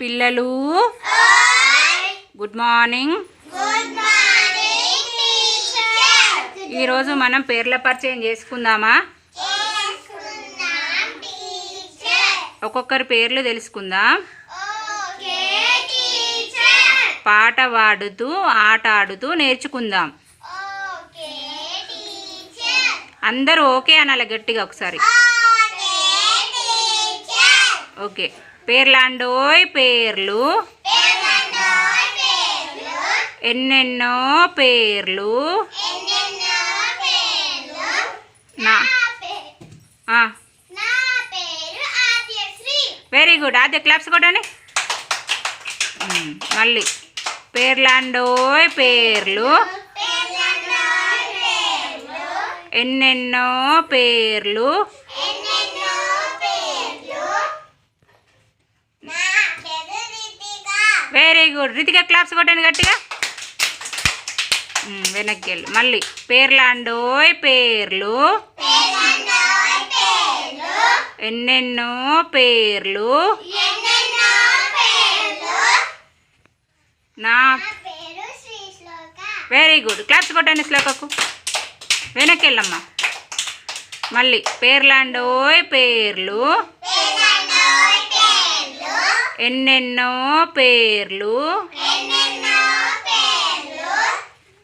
పిల్లలు. Good morning ఈరోజు మనం పేర్ల పరిచయం చేసుకుందామా? ఒక్కొక్కరి పేర్లు తెలుసుకుందాం. పాట పాడుతూ ఆట ఆడుతూ నేర్చుకుందాం. అందరూ ఓకే అనాలి గట్టిగా ఒకసారి. ఓకే. పేర్లాండోయ్ పేర్లు. ఎన్నెన్నో పేర్లు. నా. వెరీ గుడ్ అదే క్లాప్స్ కొట్టండి. మళ్ళీ. పేర్లాండోయ్ పేర్లు. ఎన్నెన్నో పేర్లు నా పేరు Ritika very good Ritika claps కొట్టండి గట్టిగా. వెనక్కి వెళ్ళి. మళ్ళీ. పేర్లాండోయ్ పేర్లు. ఎన్నెన్నో పేర్లు. నా వెరీ గుడ్ క్లాప్స్ కొట్టండి శ్లోకకు. వెనక్కి వెళ్ళమ్మా. మళ్ళీ. పేర్లాండోయ్ పేర్లు. ఎన్నెన్నో పేర్లు?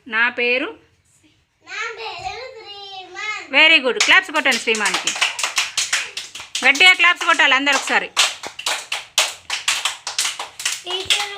నా పేరు? వెరీ గుడ్ క్లాప్స్ కొట్టండి శ్రీమాన్కి. గట్టిగా క్లాప్స్ కొట్టాలి అందరు ఒకసారి.